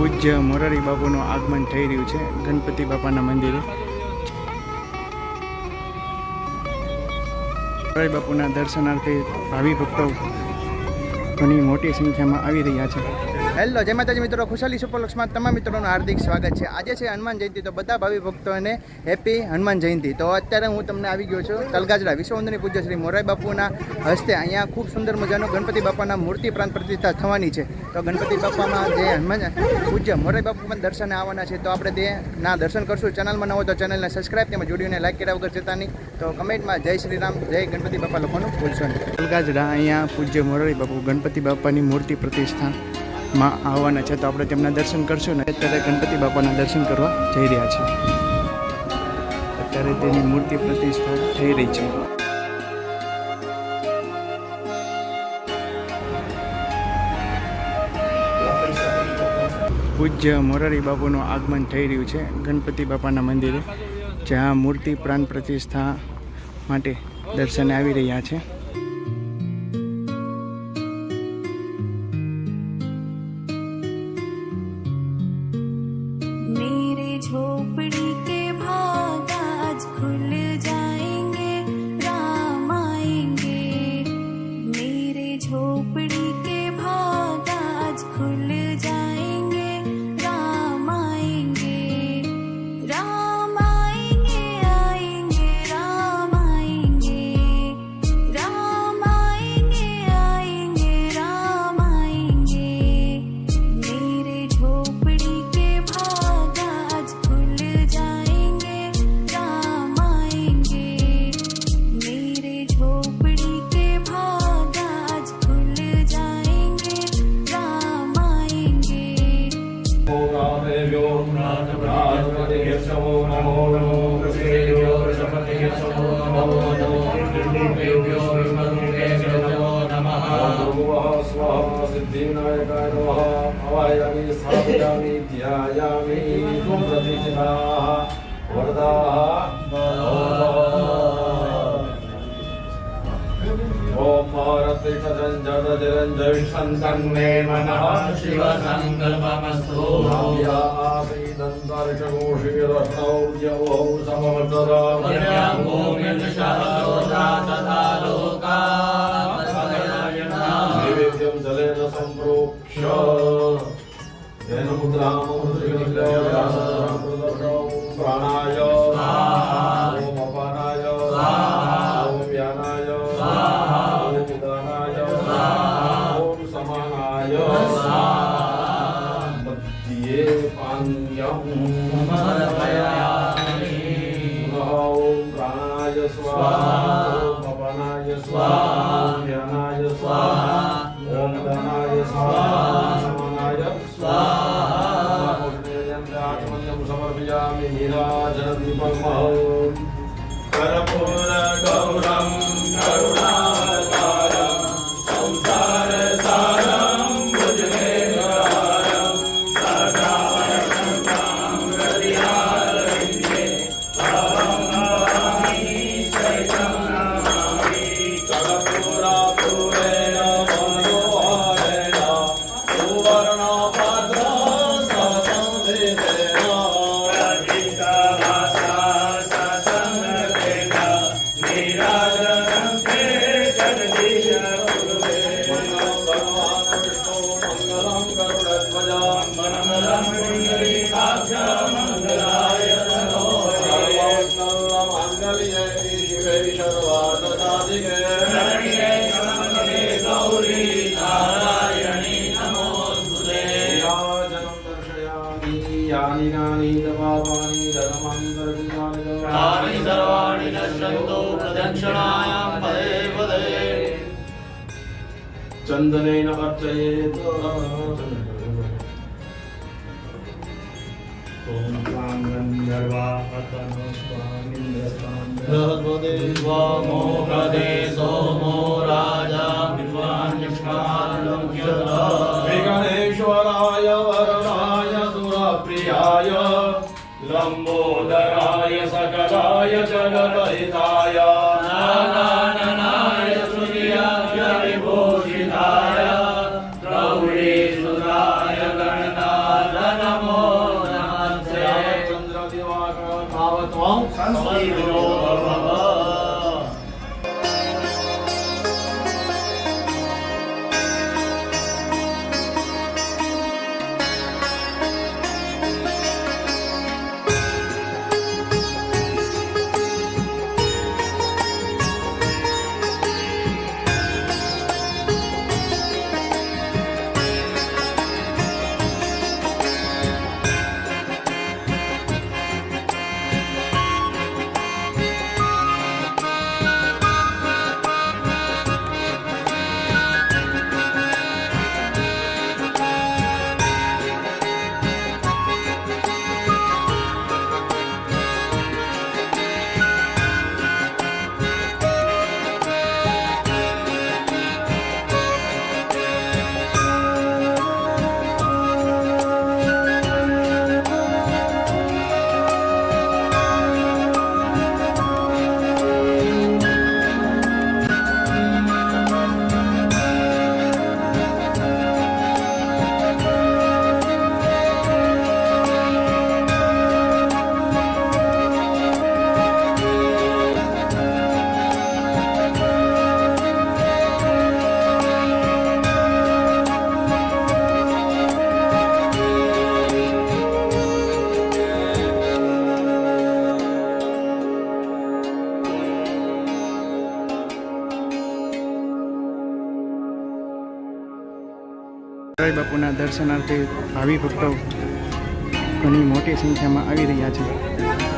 પૂજ્ય મોરારી બાપુનું આગમન થઈ રહ્યું છે, ગણપતિ બાપાના મંદિરે. મોરારી બાપુના દર્શનાર્થે ભાવિ ભક્તો ઘણી મોટી સંખ્યામાં આવી રહ્યા છે. હેલો, જય માતાજી મિત્રો, ખુશાલી સુપરલક્ષમાં તમામ મિત્રોનું હાર્દિક સ્વાગત છે. આજે છે હનુમાન જયંતિ, તો બધા ભાવિ ભક્તોને હેપી હનુમાન જયંતિ. તો અત્યારે હું તમને આવી ગયો છું તલગાજરા વિશ્વવંદની પૂજ્ય શ્રી મોરાઈ બાપુના હસ્તે. અહીંયા ખૂબ સુંદર મજાનો ગણપતિ બાપાના મૂર્તિ પ્રાંત પ્રતિષ્ઠા થવાની છે. તો ગણપતિ બાપામાં જે હનુમાન પૂજ્ય મોરાઈ બાપુ પણ દર્શને આવવાના છે, તો આપણે તે ના દર્શન કરશું. ચેનલમાં ન તો ચેનલને સબસ્ક્રાઈબ તેમજ વિડીયોને લાઈક કર્યા વગર જતા નહીં. તો કમેન્ટમાં જય શ્રી રામ, જય ગણપતિ બાપા લોકોનું ભૂલશો નહીં. તલગાજરા અહીંયા પૂજ્ય મોરારી બાપુ ગણપતિ બાપાની મૂર્તિ પ્રતિષ્ઠા માં આવવાના છે તો આપણે તેમના દર્શન કરશું ને અત્યારે ગણપતિ બાપાના દર્શન કરવા જઈ રહ્યા છીએ અત્યારે તેની મૂર્તિ પ્રતિષ્ઠા થઈ રહી છે. પૂજ્ય મોરારી બાપુનું આગમન થઈ રહ્યું છે ગણપતિ બાપાના મંદિરે, જ્યાં મૂર્તિ પ્રાણ પ્રતિષ્ઠા માટે દર્શને આવી રહ્યા છે. राजपतिर्षवो नमो नमो कृष्णेभ्यो वृषपतिर्षवो नमो नमो देव्यो विष्णुदेव्यो नमो नमः नमः स्वाहा सिद्धिविनायकाय नमः अवायामि स्थापयामि ध्यायामि त्वं प्रतिष्ठिताः वरदाः ॐ भारतिष्ठञ्जरञ्जविष्ठन्तन्मे मनः शिवसङ्कल्पमस्तु आसीदन्तरिक्षकोशीरत्नौ यवौ समवर्तरामि नैवेद्यं स्वाहा ॐ अपानाय स्वाहा सर्वाणि नश्यन्तो प्रदक्षिणायां पदे पदे चन्दनेन अर्चयेत् ॐ क्लां गन्धर्वाहतनुष्वामिन्द्रस्वामिन्द्रस्वामिन्द्र मोहदे सोमो राजा विघ्नेश्वराय वरदाय सुरप्रियाय लम्बोदराय सकलाय जगदहिताय મોરારી બાપુના દર્શનાર્થે ભાવિ ભક્તો ઘણી મોટી સંખ્યામાં આવી રહ્યા છે.